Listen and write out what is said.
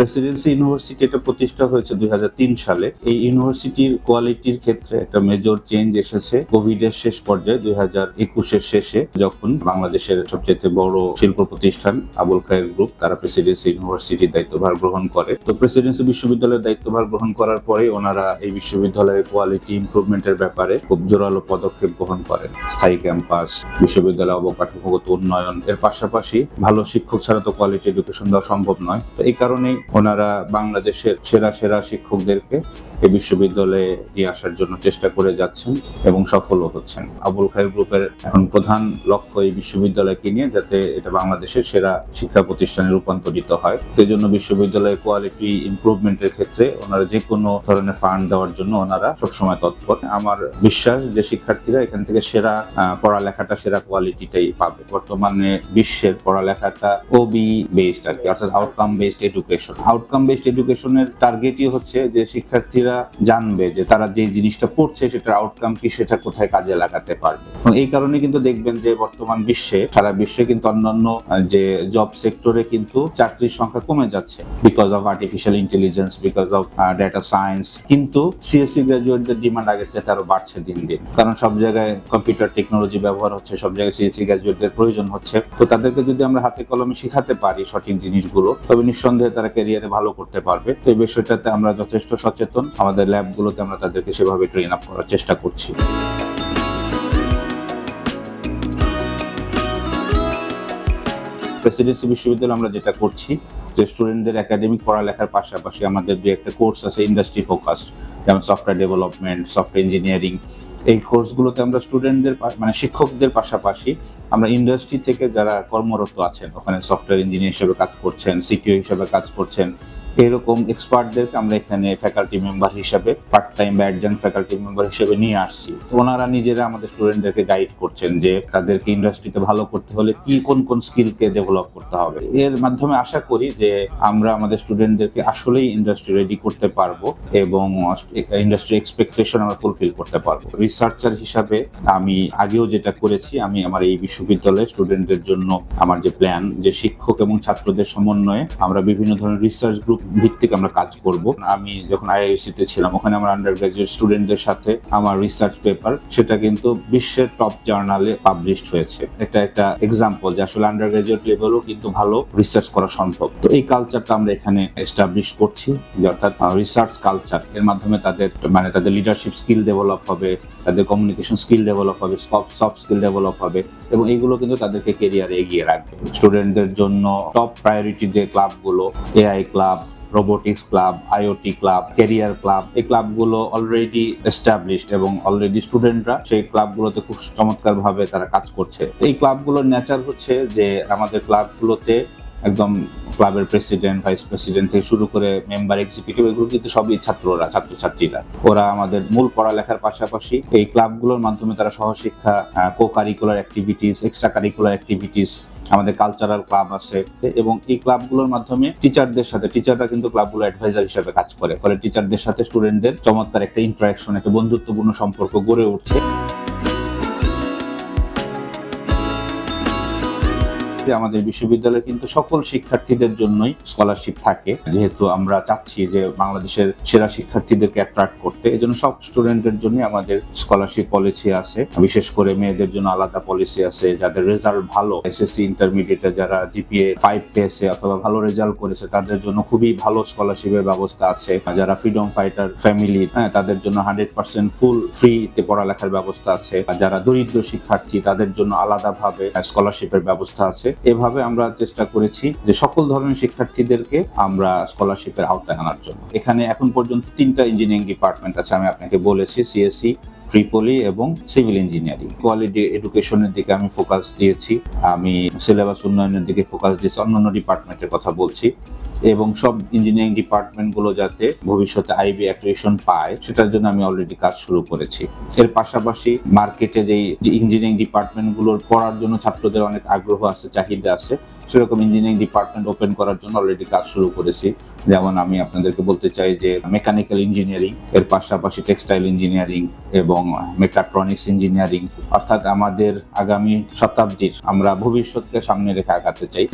Presidency university এটা প্রতিষ্ঠা হয়েছে দুই হাজার তিন সালে। এই ইউনিভার্সিটির কোয়ালিটির ক্ষেত্রে একটা মেজর চেঞ্জ এসেছে কোভিড এর শেষ পর্যায়ে, দুই হাজার একুশের শেষে, যখন বাংলাদেশের সবচেয়ে বড় শিল্প প্রতিষ্ঠান আবুল খায়ের গ্রুপ, তারা প্রেসিডেন্সি ইউনিভার্সিটির দায়িত্বভার গ্রহণ করে। তো প্রেসিডেন্সি বিশ্ববিদ্যালয়ের দায়িত্বভার গ্রহণ করার পরে ওনারা এই বিশ্ববিদ্যালয়ের কোয়ালিটি ইমপ্রুভমেন্টের ব্যাপারে খুব জোরালো পদক্ষেপ গ্রহণ করেন। স্থায়ী ক্যাম্পাস বিশ্ববিদ্যালয় অবকাঠামোগত উন্নয়ন, এর পাশাপাশি ভালো শিক্ষক ছাড়া তো কোয়ালিটি এডুকেশন দেওয়া সম্ভব নয়। তো এই কারণেই ওনারা বাংলাদেশের সেরা সেরা শিক্ষকদেরকে এই বিশ্ববিদ্যালয়ে নিয়ে আসার জন্য চেষ্টা করে যাচ্ছেন এবং সফলও হচ্ছেন। আবুল খায়ের গ্রুপের এখন প্রধান লক্ষ্য এই বিশ্ববিদ্যালয়কে নিয়ে, যাতে এটা বাংলাদেশের সেরা শিক্ষা প্রতিষ্ঠানে রূপান্তরিত হয়। সেই জন্য বিশ্ববিদ্যালয়ের কোয়ালিটি ইমপ্রুভমেন্টের ক্ষেত্রে ওনারা যে কোনো ধরনের ফান্ড দেওয়ার জন্য ওনারা সবসময় তৎপর। আমার বিশ্বাস যে শিক্ষার্থীরা এখান থেকে সেরা পড়ালেখাটা সেরা কোয়ালিটিটাই পাবে। বর্তমানে বিশ্বের পড়ালেখাটা ওবি বেসড আর কি, অর্থাৎ outcome based education outcome based এডুকেশনের টার্গেটই হচ্ছে যে শিক্ষার্থীরা জানবে যে তারা যে জিনিসটা পড়ছে সেটার আউটকাম কি, সেটা কোথায় কাজে লাগাতে পারবে। এবং এই কারণে কিন্তু দেখবেন যে বর্তমান বিশ্বে, সারা বিশ্বে কিন্তু অন্যান্য যে জব সেক্টরে কিন্তু চাকরির সংখ্যা কমে যাচ্ছে। Because of artificial intelligence because of data science কিন্তু সিএসসি গ্রাজুয়েটদের ডিমান্ড আগের চাইতে আরও বাড়ছে দিন দিন। কারণ সব জায়গায় কম্পিউটার টেকনোলজি ব্যবহার হচ্ছে, সব জায়গায় সিএসসি গ্রাজুয়েটদের প্রয়োজন হচ্ছে। তো তাদেরকে যদি আমরা হাতে কলমে শিখাতে পারি সঠিক জিনিসগুলো, তবে নিঃসন্দেহে তারা ক্যারিয়ারে ভালো করতে পারবে। তো এই বিষয়টাতে আমরা যথেষ্ট সচেতন। আমাদের ল্যাবগুলোতে আমরা তাদেরকে সেভাবে ট্রেন আপ করার চেষ্টা করছি। প্রেসিডেন্সি বিশ্ববিদ্যালয়ে আমরা যেটা করছি, যে স্টুডেন্টদের একাডেমিক পড়ালেখার পাশাপাশি আমাদের দু একটা কোর্স আছে ইন্ডাস্ট্রি ফোকাসড যেমন সফটওয়্যার ডেভেলপমেন্ট সফটওয়্যার ইঞ্জিনিয়ারিং এই কোর্সগুলোতে আমরা স্টুডেন্টদের মানে শিক্ষকদের পাশাপাশি আমরা ইন্ডাস্ট্রি থেকে যারা কর্মরত আছেন, ওখানে সফটওয়্যার ইঞ্জিনিয়ার হিসেবে কাজ করছেন সিটিও হিসেবে কাজ করছেন এরকম এক্সপার্টদেরকে আমরা এখানে ফ্যাকাল্টি মেম্বার হিসাবে পার্ট টাইম বা অ্যাডজান্ট ফ্যাকাল্টি মেম্বার হিসেবে নিয়ে আসছি। ওনারা নিজেরা আমাদের স্টুডেন্টদেরকে গাইড করছেন যে তাদেরকে ইন্ডাস্ট্রিতে ভালো করতে হলে কি, কোন কোন স্কিলকে ডেভেলপ করতে হবে। এর মাধ্যমে আশা করি যে আমরা আমাদের স্টুডেন্টদেরকে আসলেই ইন্ডাস্ট্রি রেডি করতে পারব এবং ইন্ডাস্ট্রি এক্সপেকটেশন আমরা ফুলফিল করতে পারব। রিসার্চার হিসাবে আমি আগেও যেটা করেছি, আমি আমার এই বিশ্ববিদ্যালয়ে স্টুডেন্টদের জন্য আমার যে প্ল্যান যে শিক্ষক এবং ছাত্রদের সমন্বয়ে আমরা বিভিন্ন ধরনের রিসার্চ গ্রুপ ভিত্তিক আমরা কাজ করব। আমি যখন আইআইসি তে ছিলাম, ওখানে আমার আন্ডার গ্রাজুয়েট স্টুডেন্টদের সাথে আমার রিসার্চ পেপার সেটা কিন্তু বিশ্বের টপ জার্নালে পাবলিশড হয়েছে। এটা একটা এক্সাম্পল যে আসলে আন্ডার গ্রাজুয়েট লেভেলও কিন্তু ভালো রিসার্চ করা সম্ভব। তো এই কালচারটা আমরা এখানে এস্টাবলিশ করছি অর্থাৎ রিসার্চ কালচার এর মাধ্যমে তাদের মানে তাদের লিডারশিপ স্কিল ডেভেলপ হবে, তাদের কমিউনিকেশন স্কিল ডেভেলপ হবে সফট স্কিল ডেভেলপ হবে, এবং এইগুলো কিন্তু তাদেরকে কেরিয়ারে এগিয়ে রাখবে। স্টুডেন্টদের জন্য টপ প্রায়োরিটি যে ক্লাবগুলো AI club robotics club IoT club career club এই ক্লাবগুলো অলরেডি এস্টাবলিশড এবং অলরেডি স্টুডেন্টরা সেই ক্লাবগুলোতে খুব চমৎকারভাবে তারা কাজ করছে। এই ক্লাবগুলোর নেচার হচ্ছে যে আমাদের ক্লাবগুলোতে একদম ক্লাবের প্রেসিডেন্ট, ভাইস প্রেসিডেন্ট থেকে শুরু করে মেম্বার এক্সিকিউটিভ এগুলো কিন্তু সবই ছাত্ররা, ছাত্রছাত্রীরা। ওরা আমাদের মূল পড়ালেখার পাশাপাশি এই ক্লাবগুলোর মাধ্যমে তারা সহশিক্ষা co curricular activities extra curricular activities আমাদের কালচারাল ক্লাব আছে। এবং এই ক্লাবগুলোর মাধ্যমে টিচারদের সাথে টিচাররা কিন্তু ক্লাবগুলো অ্যাডভাইজার হিসেবে কাজ করে। ফলে টিচারদের সাথে স্টুডেন্টদের চমৎকার একটা ইন্টারাকশন একটা বন্ধুত্বপূর্ণ সম্পর্ক গড়ে উঠছে। যে আমাদের বিশ্ববিদ্যালয়ে কিন্তু সকল শিক্ষার্থীদের জন্যই স্কলারশিপ থাকে। যেহেতু আমরা চাচ্ছি যে বাংলাদেশের সেরা শিক্ষার্থীদেরকে অ্যাট্রাক্ট করতে এই জন্য সব স্টুডেন্টের জন্য আমাদের স্কলারশিপ পলিসি আছে। বিশেষ করে মেয়েদের জন্য আলাদা পলিসি আছে, যাদের রেজাল্ট ভালো। এসএসসি ইন্টারমিডিয়েটে যারা জিপিএ ফাইভ পেয়েছে অথবা ভালো রেজাল্ট করেছে, তাদের জন্য খুবই ভালো স্কলারশিপের ব্যবস্থা আছে। যারা ফ্রিডম ফাইটার ফ্যামিলি হ্যাঁ তাদের জন্য হান্ড্রেড পার্সেন্ট ফুল ফ্রিতে পড়ালেখার ব্যবস্থা আছে। যারা দরিদ্র শিক্ষার্থী, তাদের জন্য আলাদাভাবে স্কলারশিপের ব্যবস্থা আছে। এভাবে আমরা চেষ্টা করেছি যে সকল ধরনের শিক্ষার্থীদেরকে আমরা স্কলারশিপের আওতায় আনার জন্য। এখানে এখন পর্যন্ত তিনটা ইঞ্জিনিয়ারিং ডিপার্টমেন্ট আছে, আমি আপনাকে বলেছি সিএসসি ট্রিপলি এবং সিভিল ইঞ্জিনিয়ারিং কোয়ালিটি এডুকেশনের দিকে আমি ফোকাস দিয়েছি, আমি সিলেবাস উন্নয়নের দিকে ফোকাস দিয়েছি, অন্যান্য ডিপার্টমেন্টের কথা বলছি। এবং সব ইঞ্জিনিয়ারিং ডিপার্টমেন্টগুলো যাতে ভবিষ্যতে আইবি অ্যাক্রিয়েশন পায়, সেটার জন্য আমি অলরেডি কাজ শুরু করেছি। এর পাশাপাশি মার্কেটে যেই ইঞ্জিনিয়ারিং ডিপার্টমেন্টগুলোর পড়ার জন্য ছাত্রদের অনেক আগ্রহ আছে, চাহিদা আছে, সেরকম ইঞ্জিনিয়ারিং ডিপার্টমেন্ট ওপেন করার জন্য অলরেডি কাজ শুরু করেছি। যেমন আমি আপনাদেরকে বলতে চাই যে মেকানিক্যাল ইঞ্জিনিয়ারিং এর পাশাপাশি টেক্সটাইল ইঞ্জিনিয়ারিং এবং মেকাট্রনিক্স ইঞ্জিনিয়ারিং অর্থাৎ আমাদের আগামী শতাব্দীর আমরা ভবিষ্যৎকে সামনে রেখে আগাতে চাই।